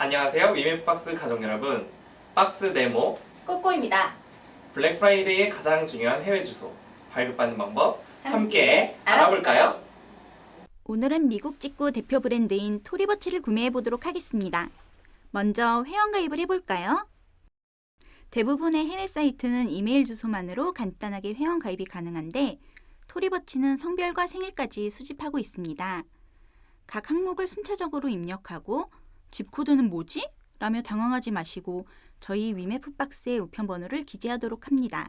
안녕하세요. 위메박스 가족 여러분. 박스 네모 꼬꼬입니다. 블랙 프라이데이의 가장 중요한 해외 주소 발급받는 방법 함께 함께 알아볼까요? 오늘은 미국 직구 대표 브랜드인 토리버치를 구매해 보도록 하겠습니다. 먼저 회원가입을 해볼까요? 대부분의 해외 사이트는 이메일 주소만으로 간단하게 회원가입이 가능한데 토리버치는 성별과 생일까지 수집하고 있습니다. 각 항목을 순차적으로 입력하고 집 코드는 뭐지? 라며 당황하지 마시고 저희 위메프 박스의 우편 번호를 기재하도록 합니다.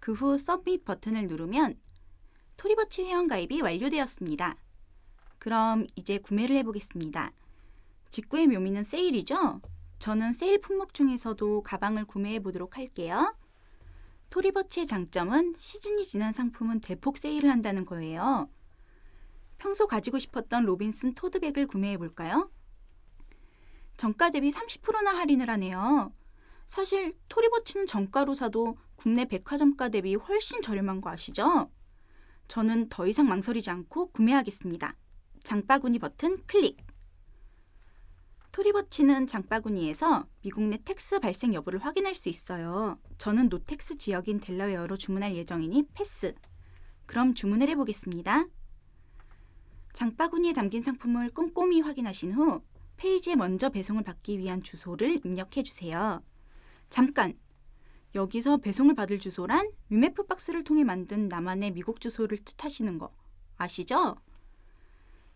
그 후 서밋 버튼을 누르면 토리버치 회원 가입이 완료되었습니다. 그럼 이제 구매를 해보겠습니다. 직구의 묘미는 세일이죠? 저는 세일 품목 중에서도 가방을 구매해 보도록 할게요. 토리버치의 장점은 시즌이 지난 상품은 대폭 세일을 한다는 거예요. 평소 가지고 싶었던 로빈슨 토드백을 구매해 볼까요? 정가 대비 30%나 할인을 하네요. 사실 토리버치는 정가로 사도 국내 백화점가 대비 훨씬 저렴한 거 아시죠? 저는 더 이상 망설이지 않고 구매하겠습니다. 장바구니 버튼 클릭. 토리버치는 장바구니에서 미국 내 텍스 발생 여부를 확인할 수 있어요. 저는 노텍스 지역인 델라웨어로 주문할 예정이니 패스. 그럼 주문을 해보겠습니다. 장바구니에 담긴 상품을 꼼꼼히 확인하신 후 페이지에 먼저 배송을 받기 위한 주소를 입력해 주세요. 잠깐! 여기서 배송을 받을 주소란 위메프 박스를 통해 만든 나만의 미국 주소를 뜻하시는 거 아시죠?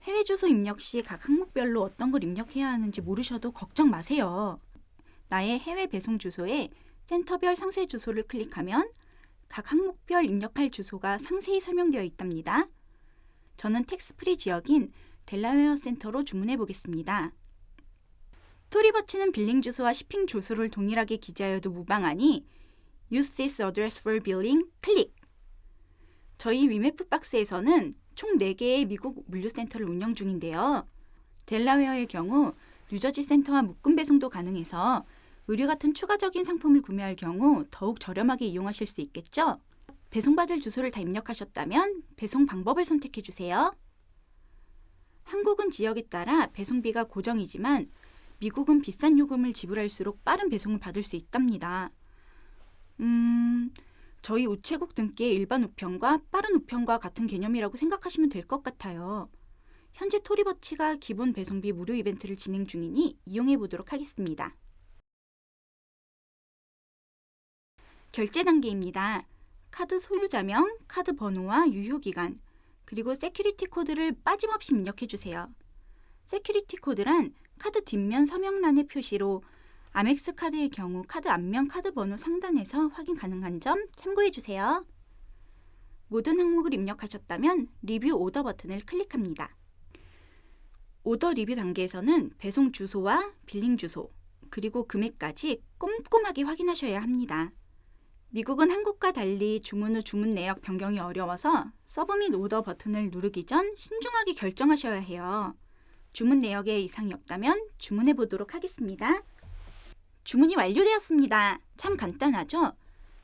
해외 주소 입력 시 각 항목별로 어떤 걸 입력해야 하는지 모르셔도 걱정 마세요. 나의 해외 배송 주소에 센터별 상세 주소를 클릭하면 각 항목별 입력할 주소가 상세히 설명되어 있답니다. 저는 텍스프리 지역인 델라웨어 센터로 주문해 보겠습니다. 토리버치는 빌링 주소와 시핑 주소를 동일하게 기재하여도 무방하니 Use this address for billing 클릭. 저희 위메프 박스에서는 총 4개의 미국 물류센터를 운영 중인데요. 델라웨어의 경우 뉴저지 센터와 묶음 배송도 가능해서 의류 같은 추가적인 상품을 구매할 경우 더욱 저렴하게 이용하실 수 있겠죠? 배송받을 주소를 다 입력하셨다면 배송 방법을 선택해 주세요. 한국은 지역에 따라 배송비가 고정이지만 미국은 비싼 요금을 지불할수록 빠른 배송을 받을 수 있답니다. 음, 저희 우체국 등기의 일반 우편과 빠른 우편과 같은 개념이라고 생각하시면 될 것 같아요. 현재 토리버치가 기본 배송비 무료 이벤트를 진행 중이니 이용해 보도록 하겠습니다. 결제 단계입니다. 카드 소유자명, 카드 번호와 유효 기간, 그리고 세큐리티 코드를 빠짐없이 입력해 주세요. 세큐리티 코드란 카드 뒷면 서명란의 표시로 아멕스 카드의 경우 카드 앞면 카드 번호 상단에서 확인 가능한 점 참고해 주세요. 모든 항목을 입력하셨다면 리뷰 오더 버튼을 클릭합니다. 오더 리뷰 단계에서는 배송 주소와 빌링 주소, 그리고 금액까지 꼼꼼하게 확인하셔야 합니다. 미국은 한국과 달리 주문 후 주문 내역 변경이 어려워서 서브밋 오더 버튼을 누르기 전 신중하게 결정하셔야 해요. 주문 내역에 이상이 없다면 주문해 보도록 하겠습니다. 주문이 완료되었습니다. 참 간단하죠?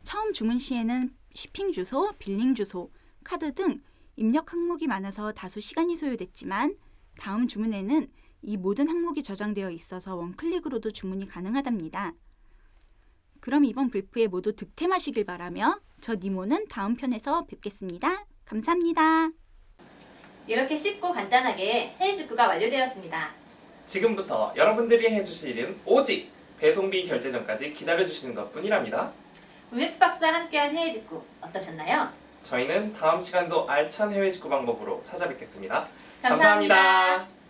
처음 주문 시에는 shipping 주소, 빌링 주소, 카드 등 입력 항목이 많아서 다소 시간이 소요됐지만 다음 주문에는 이 모든 항목이 저장되어 있어서 원클릭으로도 주문이 가능하답니다. 그럼 이번 불프에 모두 득템하시길 바라며 저 니모는 다음 편에서 뵙겠습니다. 감사합니다. 이렇게 쉽고 간단하게 해외 직구가 완료되었습니다. 지금부터 여러분들이 해주실 일은 오직 배송비 결제 전까지 기다려주시는 것뿐이랍니다. 위메프 박스와 함께한 해외 직구 어떠셨나요? 저희는 다음 시간도 알찬 해외 직구 방법으로 찾아뵙겠습니다 감사합니다. 감사합니다.